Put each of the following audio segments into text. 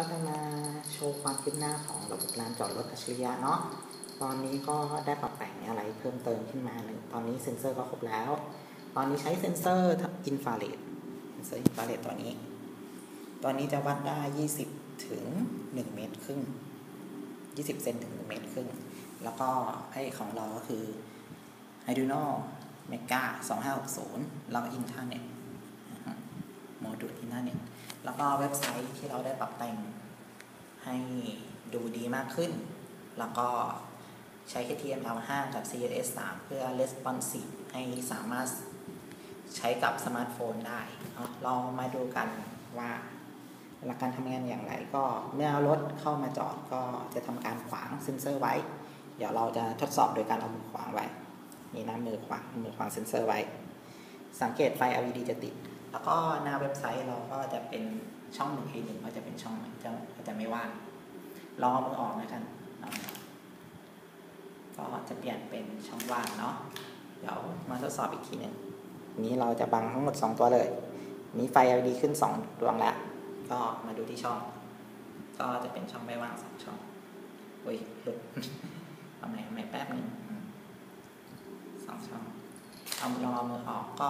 ก็จะมาโชว์ความคืบหน้าของระบบลานจอดรถอัจฉริยะเนาะ ตอนนี้ก็ได้ปรับแต่งอะไรเพิ่มเติมขึ้นมาหนึ่งตอนนี้เซ็นเซอร์ก็ครบแล้ว ตอนนี้ใช้เซ็นเซอร์อินฟราเรดเซ็นเซอร์อินฟราเรดตัวนี้ ตอนนี้จะวัดได้ 20 ถึง 1 เมตรครึ่ง 20 เซนถึง 1 เมตรครึ่ง แล้วก็ไอของเราก็คือ Arduino Mega 2560 แล้วก็อินเทอร์เน็ตโมดูลอินเทอร์เน็ต แล้วก็เว็บไซต์ที่เราได้ปรับแต่งให้ดูดีมากขึ้น แล้วก็ใช้ HTML5 กับ CSS 3 เพื่อ responsive ให้สามารถใช้กับสมาร์ทโฟนได้เนาเรามาดูกันว่าหลักการทำงานอย่างไรก็เมื่อรถเข้ามาจอดก็จะทำการขวางเซ็นเซอร์ไว้ เดี๋ยวเราจะทดสอบโดยการเอามือขวางไว้มีน้ามือขวางมือขวางเซ็นเซอร์ไว้ สังเกตไฟ LED จะติด แล้วก็หน้าเว็บไซต์เราก็จะเป็นช่องหนึ่งทีหนึ่งก็จะเป็นช่องจะก็จะไม่ว่างลองเอามือออกนะกันเอามือออกก็จะเปลี่ยนเป็นช่องว่างเนาะเดี๋ยวมาทดสอบอีกทีหนึ่งนี้เราจะบังทั้งหมด 2 ตัวเลย นี้ไฟ LED ขึ้น 2 ดวงแล้ว ก็มาดูที่ช่อง ก็จะเป็นช่องไม่ว่างสองช่องอุ้ยหลุดเอาใหม่เอาใหม่แป๊บหนึงสองช่องเอาลองเอามือออกก็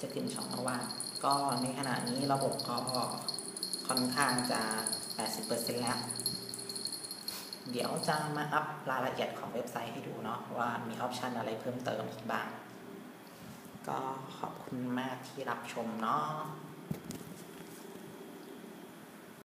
จะขึ้นช่องว่างก็ในขณะนี้ระบบก็ค่อนข้างจะ 80%แล้ว เดี๋ยวจะมาอัพรายละเอียดของเว็บไซต์ให้ดูเนาะว่ามีออปชันอะไรเพิ่มเติมอีกบ้าง ก็ขอบคุณมากที่รับชมเนาะ